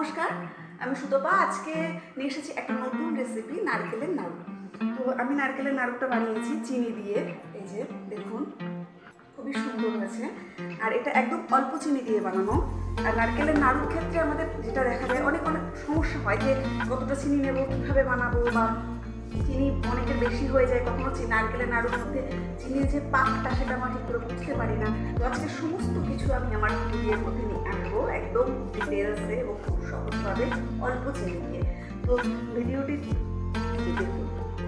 নমস্কার, আমি সুতপা। আজকে নিয়ে এসেছি একটা নতুন রেসিপি নারকেলের নাড়ু। তো আমি নারকেলের নাড়ুটা বানিয়েছি চিনি দিয়ে। এই যে, দেখুন, খুবই সুন্দর হয়েছে। আর এটা একদম অল্প চিনি দিয়ে বানানো। আর নারকেলের নাড়ুর ক্ষেত্রে আমাদের যেটা দেখা যায়, অনেক অনেক সমস্যা হয় যে কতটা চিনি নেব, কীভাবে বানাবো বা চিনি অনেকের বেশি হয়ে যায় কখনো নারকেলের নাড়ুর মধ্যে চিনির যে পাকটা সেটা আমার ঠিক করে বুঝতে পারি না। তো আজকে সমস্ত কিছু আমি আমার ভিডিওর মধ্যে নিয়ে আসব একদম ডিটেলসে এবং খুব সহজভাবে অল্প চিনি দিয়ে। তো ভিডিওটি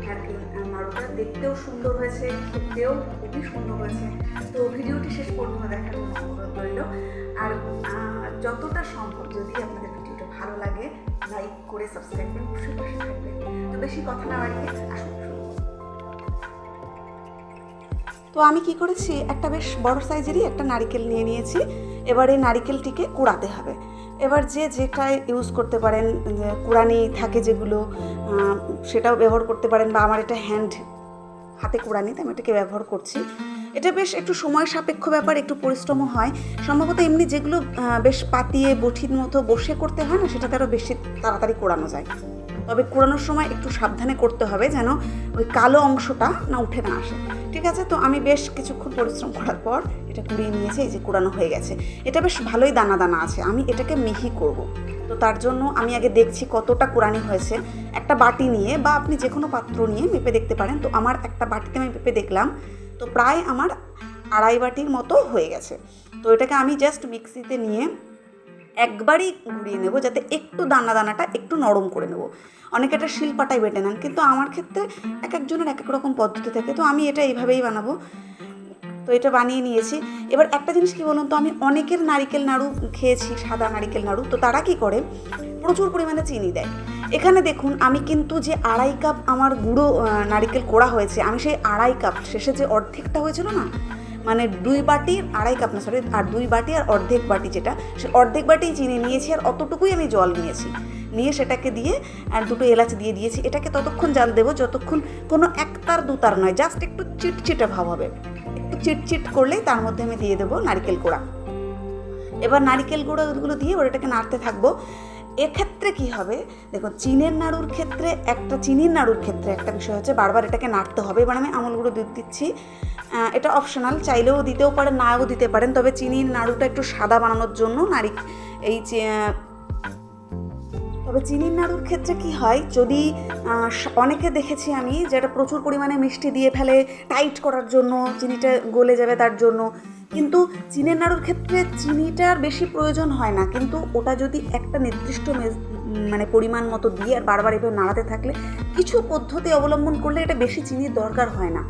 নারকেল আহ, নাড়ুটা দেখতেও সুন্দর হয়েছে খেতেও খুবই সুন্দর হয়েছে। তো ভিডিওটি শেষ পর্যন্ত দেখার অনুরোধ রইল। আর যতটা সম্ভব যদি আপনাদের ভিডিওটা ভালো লাগে লাইক করে সাবস্ক্রাইব করে অবশ্যই পাশে থাকবেন। তো বেশি কথা না বাড়িয়ে আসুন তো আমি কি করেছি, একটা বেশ বড় সাইজেরই একটা নারিকেল নিয়ে নিয়েছি। এবার এই নারিকেলটিকে কুড়াতে হবে। এবার যে যেটা ইউজ করতে পারেন কুড়ানি থাকে যেগুলো সেটাও ব্যবহার করতে পারেন বা আমার এটা হ্যান্ড হাতে কুড়ানি আমি এটাকে ব্যবহার করছি। এটা বেশ একটু সময় সাপেক্ষ ব্যাপার, একটু পরিশ্রমও হয়। সম্ভবত এমনি যেগুলো বেশ পাতিয়ে, বঠির মতো বসে করতে হয় না, সেটাতে আরও বেশি তাড়াতাড়ি কোড়ানো যায়। তবে কোড়ানোর সময় একটু সাবধানে করতে হবে যেন ওই কালো অংশটা না উঠে না আসে। ঠিক আছে? তো আমি বেশ কিছুক্ষণ পরিশ্রম করার পর এটা কুড়িয়ে নিয়েছি, এই যে কুড়ানো হয়ে গেছে। এটা বেশ ভালোই দানা দানা আছে, আমি এটাকে মিহি করব। তো তার জন্য আমি আগে দেখছি কতটা কোরআনি হয়েছে। একটা বাটি নিয়ে বা আপনি যে কোনো পাত্র নিয়ে মেপে দেখতে পারেন। তো আমার একটা বাটিতে আমি মেপে দেখলাম তো প্রায় আমার আড়াই বাটির মতো হয়ে গেছে। তো এটাকে আমি জাস্ট মিক্সিতে নিয়ে একবারই ঘুরিয়ে নেব যাতে একটু দানা দানাটা একটু নরম করে নেব। অনেকে এটা শিলপাটায় বেটে নেন, কিন্তু আমার ক্ষেত্রে এক একজনের এক এক রকম পদ্ধতি থাকে। তো আমি এটা এইভাবেই বানাবো। তো এটা বানিয়ে নিয়েছি। এবার একটা জিনিস কি বলুন তো, আমি অনেকের নারিকেল নাড়ু খেয়েছি, সাদা নারিকেল নাড়ু। তো তারা কি করে? প্রচুর পরিমাণে চিনি দেয়। এখানে দেখুন, আমি কিন্তু যে আড়াই কাপ আমার গুঁড়ো নারিকেল কোড়া হয়েছে, আমি সেই আড়াই কাপ, শেষে যে অর্ধেকটা হয়েছিল না মানে দুই বাটি, আড়াই কাপ না সরি আর দুই বাটি আর অর্ধেক বাটি যেটা, সে অর্ধেক বাটি চিনি নিয়েছি আর অতটুকুই আমি জল নিয়েছি। নিয়ে সেটাকে দিয়ে আর দুটো এলাচ দিয়ে দিয়েছি, এটাকে ততক্ষণ জাল দেবো, যতক্ষণ কোনো একতার দুতার নয় জাস্ট একটু চিটচিটে ভাব হবে। একটু চিটচিট করলেই তার মধ্যে আমি দিয়ে দেবো নারকেল কোড়া। এবার নারকেল গুঁড়োগুলো দিয়ে ওর এটাকে নাড়তে থাকব। এক্ষেত্রে কি হবে? দেখুন, চিনের নাড়ুর ক্ষেত্রে একটা, চিনির নাড়ুর ক্ষেত্রে একটা বিষয় হচ্ছে বারবার এটাকে নাড়তে হবে। এবার আমি আমুল গুঁড়ো দুধ দিচ্ছি। এটা অপশনাল চাইলেও দিতেও পারেন, নাও দিতে পারেন। তবে চিনির নাড়ুটা একটু সাদা বানানোর জন্য নারী এই তবে চিনির নাড়ুর ক্ষেত্রে কি হয়? যদি অনেকে দেখেছি আমি যেটা প্রচুর পরিমাণে মিষ্টি দিয়ে ফেলে, টাইট করার জন্য, চিনিটা গলে যাবে তার জন্য। কিন্তু চিনের নাড়ুর ক্ষেত্রে চিনিটার বেশি প্রয়োজন হয় না। কিন্তু ওটা যদি একটা নির্দিষ্ট মানে পরিমাণ মতো দিয়ে আর বারবার এভাবে নাড়াতে থাকলে কিছু পদ্ধতি অবলম্বন করলে এটা বেশি চিনির দরকার হয় না।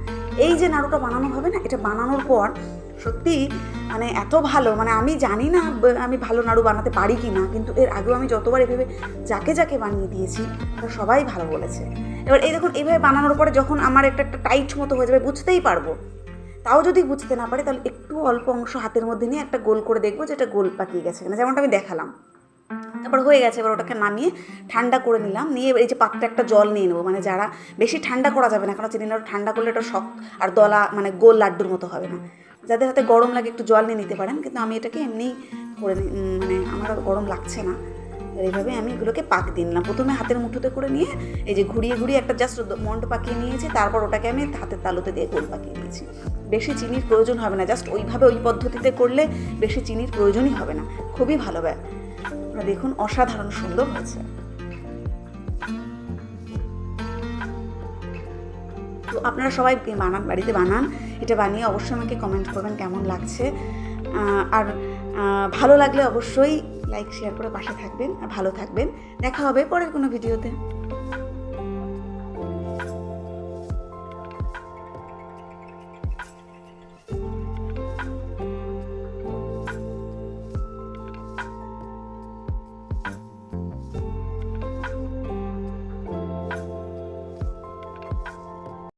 এই যে নাড়ুটা বানানো হবে না, এটা বানানোর পর সত্যি মানে এত ভালো মানে আমি জানি না আমি ভালো নাড়ু বানাতে পারি কি না, কিন্তু এর আগেও আমি যতবার এভাবে যাকে যাকে বানিয়ে দিয়েছি তারা সবাই ভালো বলেছে। এবার এই দেখুন এইভাবে বানানোর পরে যখন আমার একটা একটা টাইট মতো হয়ে যাবে, বুঝতেই পারব। তাও যদি বুঝতে না পারি, তাহলে একটু অল্প অংশ হাতের মধ্যে নিয়ে একটা গোল করে দেখব যে এটা গোল পাকিয়ে গেছে কিনা। যেমনটা আমি দেখালাম। তারপর হয়ে গেছে, এবার ওটাকে নামিয়ে ঠান্ডা করে নিলাম। নিয়ে এই যে পাত্রে একটা জল নিয়ে নেব মানে যারা বেশি ঠান্ডা করা যাবে না, কারণ চিনি নাড়ু ঠান্ডা করলে এটা শক্ত আর দলা মানে গোল লাড্ডুর মতো হবে না। যাদের হাতে গরম লাগে একটু জল নিয়ে নিতে পারেন, কিন্তু আমি এটাকে এমনিই করে মানে আমার গরম লাগছে না। এইভাবে আমি এগুলোকে পাক দিয়ে নিলাম। প্রথমে হাতের মুঠোতে করে নিয়ে এই যে ঘুরিয়ে ঘুরিয়ে একটা জাস্ট মন্ড পাকিয়ে নিয়েছি, তারপর ওটাকে আমি হাতের তালুতে দিয়ে গোল পাকিয়ে নিয়েছি। বেশি চিনির প্রয়োজন হবে না। জাস্ট ওইভাবে ওই পদ্ধতিতে করলে বেশি চিনির প্রয়োজনই হবে না। খুবই ভালো ব্যাপার দেখুন, অসাধারণ সুন্দর হয়েছে। তো আপনারা সবাই বানান, বাড়িতে বানান, এটা বানিয়ে অবশ্যই আমাকে কমেন্ট করবেন কেমন লাগছে। আর ভালো লাগলে অবশ্যই লাইক শেয়ার করে পাশে থাকবেন, আর ভালো থাকবেন। দেখা হবে পরের কোনো ভিডিওতে